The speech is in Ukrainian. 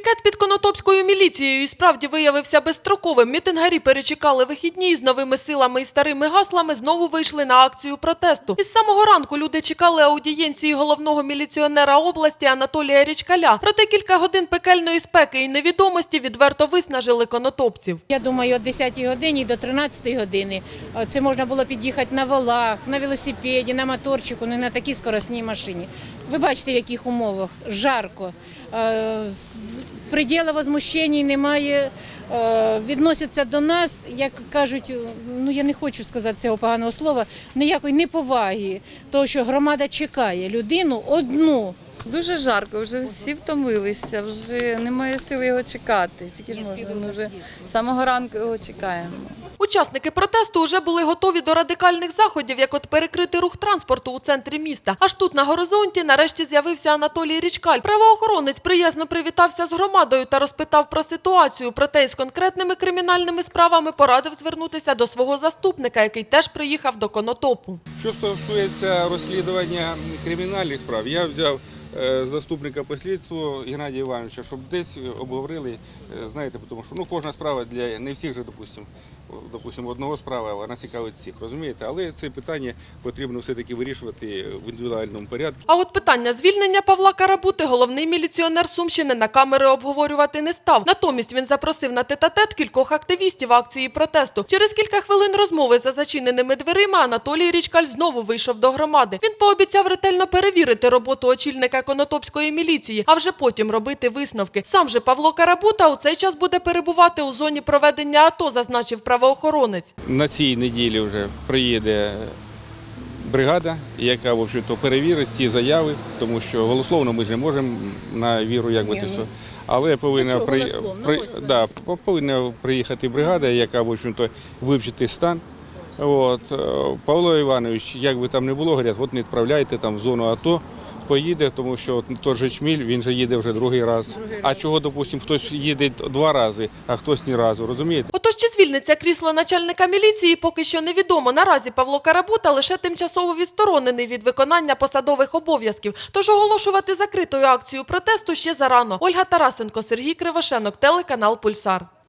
Пікет під Конотопською міліцією і справді виявився безстроковим. Мітингарі перечекали вихідні з новими силами і старими гаслами знову вийшли на акцію протесту. Із самого ранку люди чекали аудієнції головного міліціонера області Анатолія Річкаля. Проте кілька годин пекельної спеки і невідомості відверто виснажили конотопців. Я думаю, о 10 годині до 13 години це можна було під'їхати на волах, на велосипеді, на моторчику, не на такій скоростній машині. Ви бачите, в яких умовах жарко. Е, Приділа возмущень немає. Е, Відносяться до нас, як кажуть, ну я не хочу сказати цього поганого слова, ніякої неповаги, того, що громада чекає людину одну. Дуже жарко, вже всі втомилися, вже немає сили його чекати. Скільки ж можна? Ми вже з самого ранку його чекаємо. Учасники протесту вже були готові до радикальних заходів, як от перекрити рух транспорту у центрі міста. Аж тут на горизонті нарешті з'явився Анатолій Річкаль. Правоохоронець приязно привітався з громадою та розпитав про ситуацію. Проте із конкретними кримінальними справами порадив звернутися до свого заступника, який теж приїхав до Конотопу. Що стосується розслідування кримінальних справ, я взяв заступника по слідству Геннадія Івановича, щоб десь обговорили, е, знаєте, тому що ну, кожна справа для не всіх же, допустимо, допустимо, одного справа, вона цікавить всіх, розумієте? Але це питання потрібно все-таки вирішувати в індивідуальному порядку. А от питання звільнення Павла Карабути головний міліціонер Сумщини на камери обговорювати не став. Натомість він запросив на тет-а-тет кількох активістів акції протесту. Через кілька хвилин розмови за зачиненими дверима Анатолій Річкаль знову вийшов до громади. Він пообіцяв ретельно перевірити роботу очільника Конотопської міліції, а вже потім робити висновки. Сам же Павло Карабута у цей час буде перебувати у зоні проведення АТО, зазначив правоохоронець. На цій неділі вже приїде бригада, яка в общем-то, перевірить ті заяви, тому що голословно ми ж не можемо на віру, як би це все. Але повинна, чого при... при- да, по- повинна приїхати бригада, яка в общем-то, вивчити стан. От. е, Павло Іванович, як би там не було, говорять, от не відправляйте там в зону АТО, поїде, тому що той же Чміль, він же їде вже другий раз. А чого, допустимо, хтось їде два рази, а хтось ні разу, розумієте? Отож, чи звільниться крісло начальника міліції, поки що невідомо. Наразі Павло Карабута лише тимчасово відсторонений від виконання посадових обов'язків. Тож оголошувати закритою акцію протесту ще зарано. Ольга Тарасенко, Сергій Кривошенок, телеканал Пульсар.